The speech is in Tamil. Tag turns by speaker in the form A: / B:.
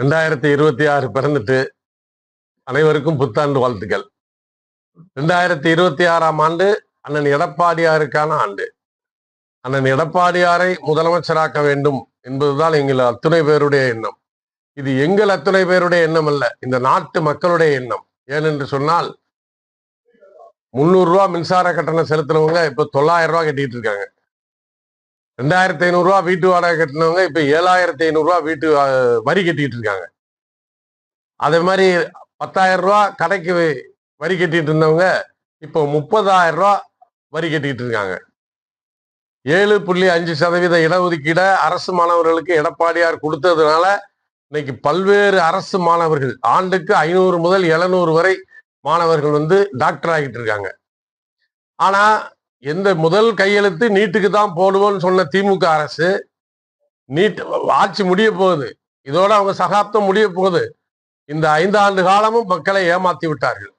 A: ரெண்டாயிரத்தி இருபத்தி ஆறு பிறந்துட்டு அனைவருக்கும் புத்தாண்டு வாழ்த்துக்கள். ரெண்டாயிரத்தி இருபத்தி ஆறாம் ஆண்டு அண்ணன் எடப்பாடியாருக்கான ஆண்டு. அண்ணன் எடப்பாடியாரை முதலமைச்சராக்க வேண்டும் என்பதுதான் எங்கள் அத்துணை பேருடைய எண்ணம். இது எங்கள் அத்துணை பேருடைய எண்ணம் அல்ல இந்த நாட்டு மக்களுடைய எண்ணம். ஏனென்று சொன்னால் முந்நூறு ரூபா மின்சார கட்டணம் செலுத்துறவங்க இப்ப தொள்ளாயிரம் ரூபாய் கட்டிட்டு இருக்காங்க. ரெண்டாயிரத்தி ஐநூறு ரூபா வீட்டு வாடகை கட்டினவங்க இப்ப ஏழாயிரத்தி ஐநூறு ரூபா வீட்டு வரி கட்டிட்டு இருக்காங்க. அதே மாதிரி பத்தாயிரம் ரூபா கடைக்கு வரி கட்டிட்டு இருந்தவங்க இப்போ முப்பதாயிரம் ரூபா வரி கட்டிட்டு இருக்காங்க. ஏழு புள்ளி அஞ்சு சதவீத இடஒதுக்கீட அரசு மாணவர்களுக்கு எடப்பாடியார் கொடுத்ததுனால இன்னைக்கு பல்வேறு அரசு மாணவர்கள் ஆண்டுக்கு ஐநூறு முதல் எழுநூறு வரை மாணவர்கள் வந்து டாக்டர் ஆகிட்டு இருக்காங்க. ஆனா எந்த முதல் கையெழுத்து நீட்டுக்கு தான் போடுவோம்னு சொன்ன திமுக அரசு நீட் ஆட்சி முடிய போகுது. இதோட அவங்க சகாப்தம் முடிய போகுது. இந்த ஐந்து ஆண்டு காலமும் மக்களை ஏமாத்தி விட்டார்கள்.